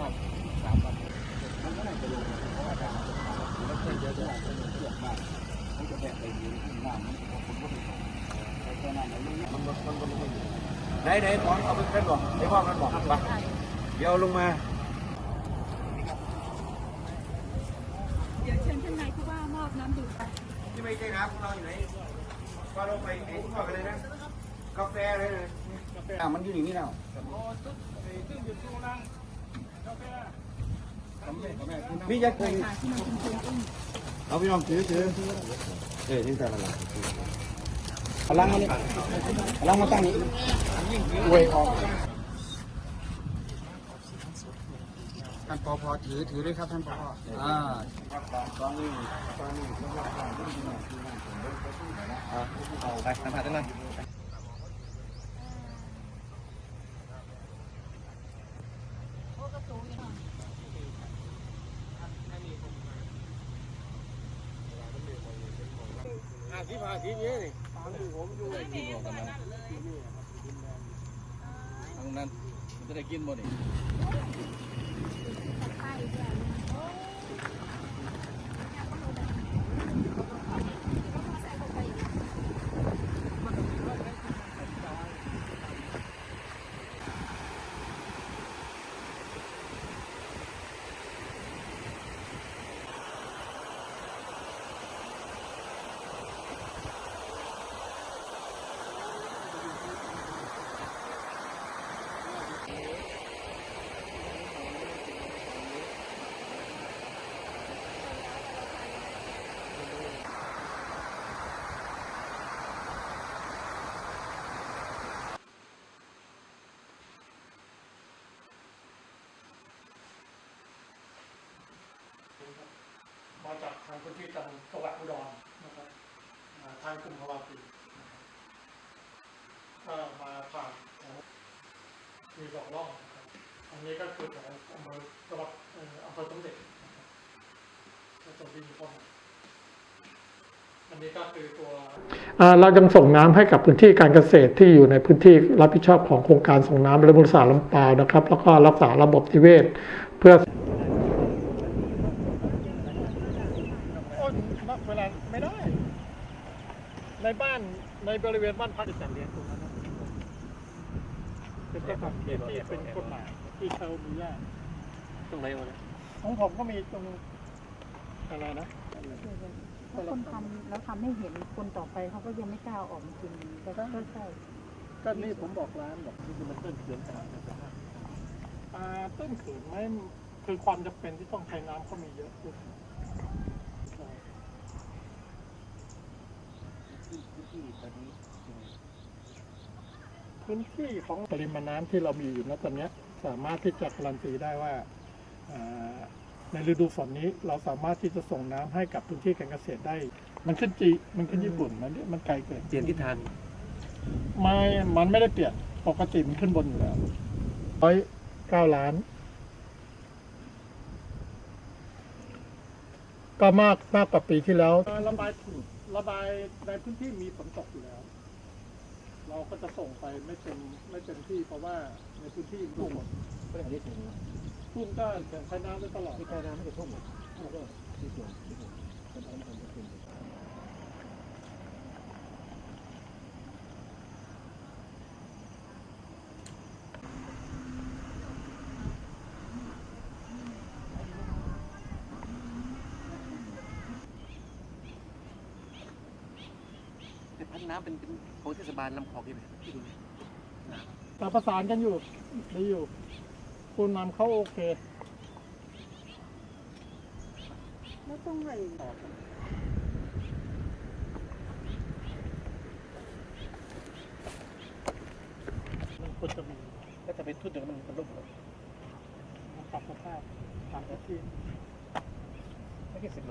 วันสานก้อนเยอเพื่นกมัะบกไหนกไเนี่ยวพ่อเหนหนขอนเอาไปเพื่นบอกเดี๋ยวพ่อมันบอกไปเดี๋ยวลงมาเดี๋ยวเชิญท่านนายผู้ว่ามอบน้ำดื่มไปที่ไม่ใช่น้ำของเราอยู่ไหนพอลงไปไอ้ที่บอกกันเลยนะกาแฟเลยกาแฟมันอยู่อย่างนี้แล้วโอ้ตุ๊ดไอ้ตึ้จูนั้ เป็นคนอุ้มเอาพี่น้องถือถือเออนี่แต่ละหลังพลังมานี่พลังมาตั้งนี้เวยออกท่านปอพอถือถือด้วยครับท่านปอพอ่าตอนนี้ตอนนี้เอาไปสัมผัสได้เลย อาชีพอาชีเยอะนี่ตามที่ผมอยู่ที่บอกกันนะทางนั้นมันจะได้กินหมดนี่ มาจากทางพื้นที่จังจังหวัดอุดรนะครับาทางกลุ่มภาวะปีก็มาผ่านมีดอกร่องนะครับอันนี้ก็คือของอำเภอจังหวัดเอ่ออำเภอสมเด็จก็จะวิ่งเข้ามาอันนี้ก็คือตัวเรายังส่งน้ำให้กับพื้นที่การเกษตรที่อยู่ในพื้นที่รับผิดชอบของโครงการส่งน้ำและบริษัทลำปาวนะครับ แล้วก็รักษาระบบนิเวศเพื่อเวลาไม่ได้ ในบ้าน ในบริเวณบ้านพักจัดเลี้ยงตรงนั้นนะเป็นเจ้าของที่ที่เป็นกฎหมายที่เขาอนุญาตตรงไหนวะเนี่ยของผมก็มีตรงอะไรนะถ้าคนทำแล้วทำให้เห็นคนต่อไปเขาก็ยังไม่กล้าออกมากินแต่ก็ใช่ก็นี่ผมบอกร้านบอกที่มันต้นเขื่อนขนาดนั้นอ่าเต้นเขื่อนไหมคือความจำเป็นที่ต้องใช้น้ำเขามีเยอะด้วยใช่ พื้นที่ของปริมาณน้ำที่เรามีอยู่ณตอนเนี้ยสามารถที่จะการันตีได้ว่าอ่าในฤดูฝนนี้เราสามารถที่จะส่งน้ำให้กับพื้นที่การเกษตรได้ มันขึ้นจีมันขึ้นญี่ปุ่นมันมันไกลเกินเปลี่ยนทิศทางไม่มันไม่ได้เปลี่ยนปกติมันขึ้นบนอยู่แล้วร้อยเก้าล้าน ก็มากมากกว่าปีที่แล้ว ระบายระบายในพื้นที่มีฝนตกอยู่แล้ว เราก็จะส่งไปไม่เต็มไม่เต็มที่เพราะว่าในพื้นที่ท่วมหมดไม่ได้ถึงท่วมก็ใช้น้ำได้ตลอด ที่แค่น้ำไม่ได้ท่วมหมดแล้วก็ที่ส่วนที่ผมเป็น เป็นแต่พันน้ำเป็นเป็นของเทศบาลลำคลองใช่ไหมที่ดูแต่ประสานกันอยู่ดีอยู่ คุณนำเขาโอเค แล้วต้องไหนมันควรจะมีก็จะเป็นทุ่นเดี๋ยวมันมันล่มหมดปรับสภาพตามที่ไม่ใช่สิบ